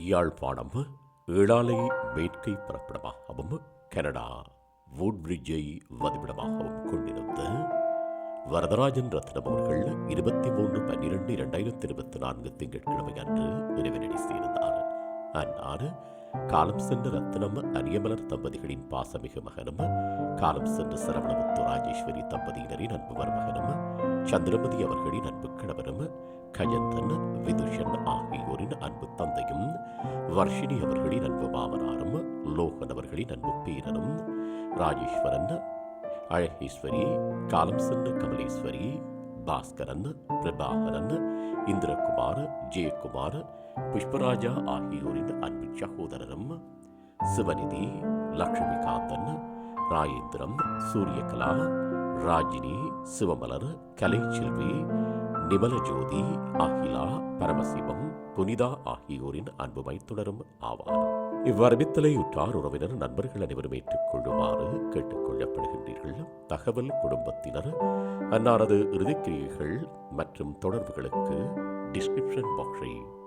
யாழ்ப்பாணம் ஏழாலை வேட்கை பிறப்பிடமாகவும் கனடா வூட்பிரிட்ஜை வதிவிடமாகவும் கொண்டிருந்த வரதராஜன் ரத்னம் அவர்கள் இருபத்தி மூன்று பன்னிரெண்டு இரண்டாயிரத்தி இருபத்தி நான்கு திங்கட்கிழமை அன்று இறைவனடி செய்திருந்தார் அன்னார் காலம் சென்ற ரத்னம் அரியமலர் தம்பதிகளின் பாசமிகு மகனும் காலம் சென்ற சரவணமுத்து ராஜேஸ்வரி தம்பதியினரின் அன்பு மருமகனும் சந்திரமதி அவர்களின் அன்பு கணவரும் கஜந்தன் வர்ஷினி அவர்களின் அன்பு மாமனாரும் லோகன் அவர்களின் அன்பு பேரனும் ராஜேஸ்வரன் அழகேஸ்வரி காலம் சென்ற கமலேஸ்வரி பாஸ்கரன் பிரபாகரன் இந்திரகுமார் ஜெயக்குமார் புஷ்பராஜா ஆகியோரின் அன்பு சகோதரரும் சிவநிதி லக்ஷ்மிகாந்தன் ராயேந்திரம் சூரியகலா ராஜினி சிவமலர் கலைச்செல்வி நிமலஜோதி அகிலா பரமசிவம் புனிதா ஆகியோரின் அன்பு மைத்துணரும் ஆவார். இவ்வரவித்தலை உற்றார் உறவினர் நண்பர்கள் அனைவரும் ஏற்றுக்கொள்ளுமாறு கேட்டுக்கொள்ளப்படுகின்றீர்கள். தகவல் குடும்பத்தினர் அன்னாரது இறுதிக்கிரியைகள் மற்றும் தொடர்புகளுக்கு டிஸ்கிரிப்ஷன் பாக்ஸை